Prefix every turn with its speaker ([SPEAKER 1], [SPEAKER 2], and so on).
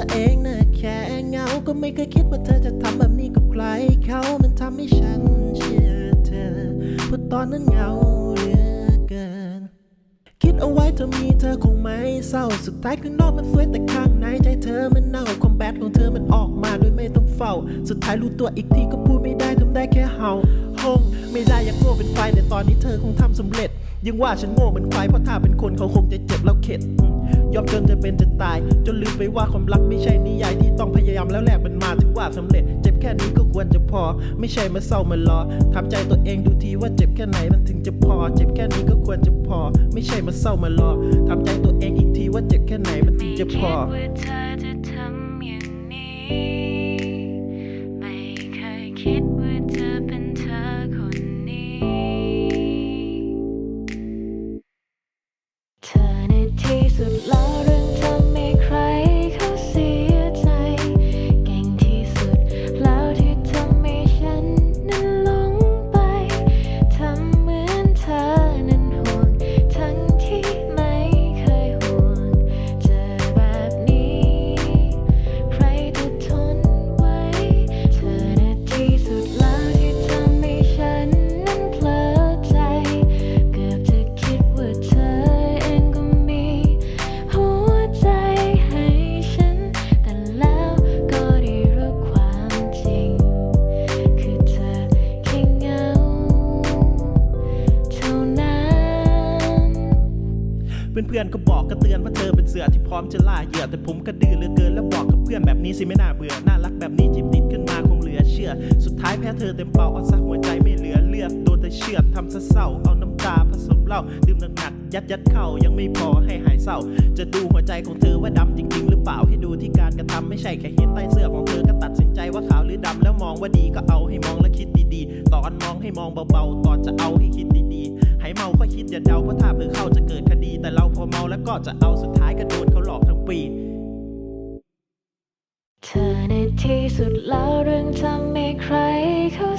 [SPEAKER 1] อเองนะแค่เหงา
[SPEAKER 2] ก็ไม่เคยคิดว่าเธอจะทำแบบนี้กับใครเขามันทำให้ฉันเชื่อเธอเพราะตอนนั้นเหงาเหลือเกิน คิดเอาไว้ถ้ามีเธอคงไม่เศร้า สุดท้ายข้างนอกมันสวยแต่ข้างในใจเธอมันเน่าคอมแบทของเธอมันออกมาโดยไม่ต้องเฝ้า สุดท้ายรู้ตัวอีกทีก็พูดไม่ได้ทำได้แค่เห่าห้องไม่ได้อยากโง่เป็นควายแต่ตอนนี้เธอคงทำสำเร็จ ยังว่าฉันโง่เหมือนควายเพราะถ้าเป็นคนเขาคงจะเจ็บแล้วเข็ดยอมจนจะเป็นจะตาย จนลืมไปว่าความรักไม่ใช่นิยายที่ต้องพยายามแล้วแลกมันมาถึงว่าสำเร็จ เจ็บแค่นี้ก็ควรจะพอ ไม่ใช่มาเศร้ามารอทำใจตัวเองดูทีว่าเจ็บแค่ไหนมันถึงจะพอ เจ็บแค่นี้ก็ควรจะพอ ไม่ใช่มาเศร้ามารอทำใจตัวเองอีกทีว่าเจ็บแค่ไหนมันถึงจะพอ
[SPEAKER 1] ไม่คิดว่าเธอจะทำอย่างนี้ไม่เคยคิดว่าจะเป็นเธอคนนี้ เพื่อน
[SPEAKER 2] ๆก็บอกก็เตือนว่าเธอเป็นเสือที่พร้อมจะล่าเหยื่อแต่ผมก็ดื้อเหลือเกินแล้วบอกกับเพื่อนแบบนี้สิไม่น่าเบื่อน่ารักแบบนี้จิบติดขึ้นมาคงเหลือเชื่อ สุดท้ายแพ้เธอเต็มเป่าเอาซะหัวใจไม่เหลือเลือดโดนแต่เชือดทำซะเศร้าเอาน้ำตาผสมเหล้าดื่มหนักๆยัดยัดเข้ายังไม่พอให้หายเศร้า จะดูหัวใจของเธอว่าดำจริง ๆ หรือเปล่าให้ ที่การกระทำไม่ใช่แค่เห็นใต้เสื้อของเธอก็ตัดสินใจว่าขาวหรือดำแล้วมองว่าดีก็เอาให้มองและคิดดีๆ ตอนมองให้มองเบาๆ ตอนจะเอาให้คิดดีๆ ให้เมาค่อยคิดอย่าเดาเพราะถ้าเผื่อเข้าจะเกิดคดี แต่เราพอเมาแล้วก็จะเอาสุดท้ายก็โดนเขาหลอกทั้งปี
[SPEAKER 1] เธอในที่สุดแล้วเรื่องทำให้ใครเขา